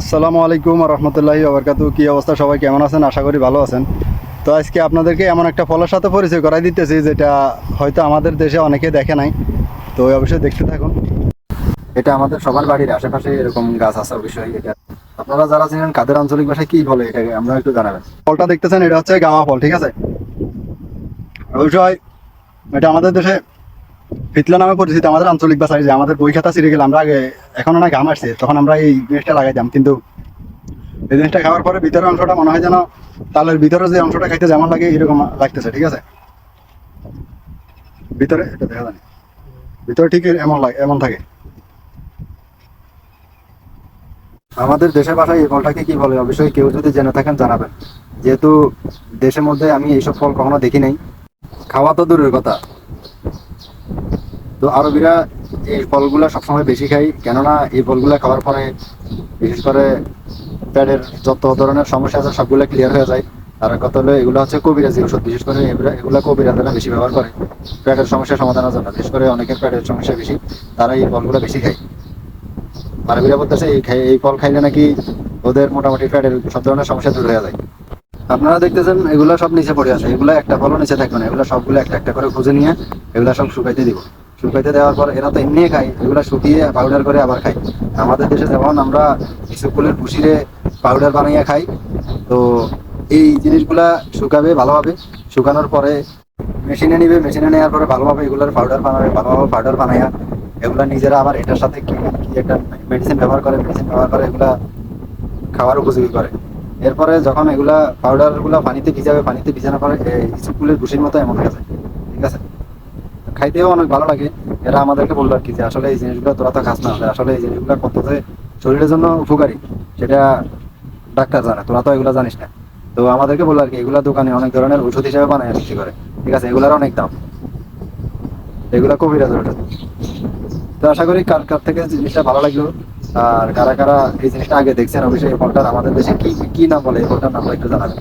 আসসালামু আলাইকুম রহমতুল্লাহি আবরকাতু কি অবস্থা? সবাই কেমন আছেন? আশা করি ভালো আছেন। তো আজকে আপনাদেরকে এমন একটা ফলের সাথে পরিচয় করাই দিতেছি, যেটা হয়তো আমাদের দেশে অনেকে দেখে নাই। তো অবশ্যই দেখতে থাকুন। এটা আমাদের সবার বাড়ির আশেপাশে এরকম গাছ আছে অবশ্যই। এটা আপনারা যারা জানেন কাদের আঞ্চলিক ভাষায় কি বলে এটাকে, আমরা একটু জানাবেন। ফলটা দেখতেছেন, এটা হচ্ছে গাওয়া ফল, ঠিক আছে? অবশ্যই, এটা আমাদের দেশে ফিতলা নামে পরিচিত আমাদের আঞ্চলিক ভাষায় যে আমাদের বই খাতা ছিঁড়ে গেলে আমরা আগে এখন অনেক ঘাম আসছে, তখন আমরা এই জিনিসটা লাগাইতাম কিন্তু এই জিনিসটা খাওয়ার পরে ভিতরের অংশটা মনে হয় যেন তালের ভিতরে যে অংশটা খাইতে যেমন লাগে এরকম লাগতেছে, ঠিক আছে? ভিতরে? এটা দেখা যায় ভিতরে ঠিক এমন লাগে, এমন থাকে। আমাদের দেশের ভাষায় এই ফলটাকে কি বলে? অবশ্যই কেউ যদি জেনে থাকেন জানাবেন। যেহেতু দেশের মধ্যে আমি এইসব ফল কখনো দেখি নাই। খাওয়া তো দূরের কথা। তো আরবিরা এই ফলগুলো সবসময় বেশি খাই কেননা এই ফলগুলো খাওয়ার পরে, বিশেষ করে পেটের যত ধরনের সমস্যা আছে, সবগুলো ক্লিয়ার হয়ে যায়। আর কত হলো, এগুলো হচ্ছে কবিরাজি ওষুধ, বিশেষ করে এগুলা- কবিরাজরা বেশি ব্যবহার করে। পেটের সমস্যা সমাধানের জন্য, বিশেষ করে অনেকের পেটের সমস্যা বেশি, তারা এই ফলগুলো বেশি খায়। আরবিরা বলতেছে, এই এই ফল খাইলে নাকি ওদের মোটামুটি পেটের সব ধরনের সমস্যা দূর হয়ে যায়। আপনারা দেখতেছেন, এগুলো সব নিচে পড়ে আছে, এগুলো একটা ফলও নিচে থাকবে না, এগুলো সবগুলো একটা একটা করে খুঁজে নিয়ে, এগুলো সব শুকাইতে দিব। শুকাইতে দেওয়ার পর এরা তো এমনি খায়, এগুলো শুকিয়ে পাউডার করে আবার খাই আমাদের দেশে যেমন আমরা কিছু ভুসিরে পাউডার বানাইয়া খাই, তো এই জিনিসগুলা শুকাবে ভালোভাবে। শুকানোর পরে মেশিনে নিবে মেশিনে নেওয়ার পরে ভালোভাবে এগুলোর পাউডার বানাবে, ভালোভাবে পাউডার বানাইয়া এগুলা নিজেরা আবার এটার সাথে কি একটা মেডিসিন ব্যবহার করে মেডিসিন ব্যবহার করে এগুলা খাওয়ার উপযোগী করে। এরপরে যখন এগুলা পাউডারগুলা পানিতে ভিজাবে, পানিতে ভিজানোর পরে স্কুলের ভুসির মতো এমন হয়ে যায়। ঠিক আছে? খাইতেও অনেক ভালো লাগে। এরা আমাদেরকে বলল আর কি যে, আসলে এই জিনিসগুলো তোরা তো খাস না, আসলে এই জিনিসগুলো কত যে শরীরের জন্য উপকারী। সেটা ডাক্তার জানে, তোরা তো এগুলো জানিস না। তো আমাদেরকে বলল আর কি, এগুলা দোকানে অনেক ধরনের ওষুধ হিসেবে বানায় বিক্রি করে। ঠিক আছে, এগুলার অনেক দাম। এগুলা কবিরাজ ওটা। তো আশা করি কার কার থেকে জিনিসটা ভালো লাগল, আর কারা কারা এই জিনিসটা আগে দেখছেন অবশ্যই এই ফলটার আমাদের দেশে কি কি নাম বলে, এই ফলটার নামটা একটু জানাবেন।